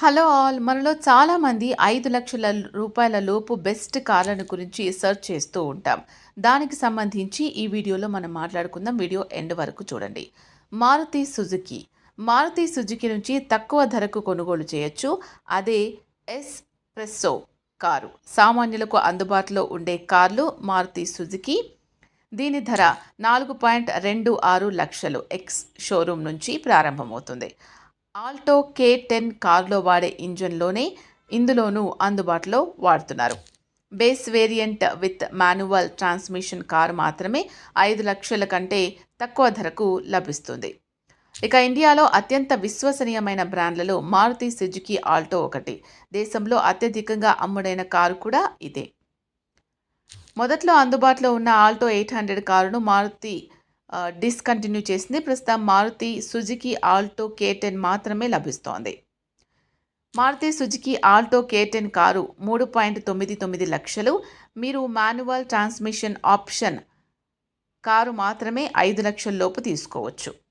Hello all. మనలో చాలామంది ఐదు లక్షల రూపాయల లోపు బెస్ట్ కార్లను గురించి సెర్చ్ చేస్తూ ఉంటాం. దానికి సంబంధించి ఈ వీడియోలో మనం మాట్లాడుకుందాం. వీడియో ఎండ్ వరకు చూడండి. మారుతి సుజుకి. మారుతి సుజుకి నుంచి తక్కువ ధరకు కొనుగోలు చేయొచ్చు. అదే ఎస్ ప్రెస్సో కారు. సామాన్యులకు అందుబాటులో ఉండే కార్లు మారుతి సుజుకి. దీని ధర నాలుగు పాయింట్ రెండు ఆరు లక్షలు. ఎక్స్ షోరూమ్ నుంచి ప్రారంభమవుతుంది. ఆల్టో కే టెన్ కార్లో వాడే ఇంజన్లోనే ఇందులోనూ అందుబాటులో వాడుతున్నారు. Base variant with manual transmission car మాత్రమే ఐదు లక్షల కంటే తక్కువ ధరకు లభిస్తుంది. ఇక ఇండియాలో అత్యంత విశ్వసనీయమైన బ్రాండ్లలో మారుతి సుజుకి ఆల్టో ఒకటి. దేశంలో అత్యధికంగా అమ్ముడైన కారు కూడా ఇదే. మొదట్లో అందుబాటులో ఉన్న ఆల్టో ఎయిట్ హండ్రెడ్ కారును మారుతి డిస్కంటిన్యూ చేసింది. ప్రస్తుతం Maruti Suzuki Alto K ten మాత్రమే లభిస్తోంది. Maruti Suzuki Alto K ten car మూడు పాయింట్ తొమ్మిది తొమ్మిది లక్షలు. మీరు మాన్యువల్ ట్రాన్స్మిషన్ ఆప్షన్ కారు మాత్రమే ఐదు లక్షల లోపు తీసుకోవచ్చు.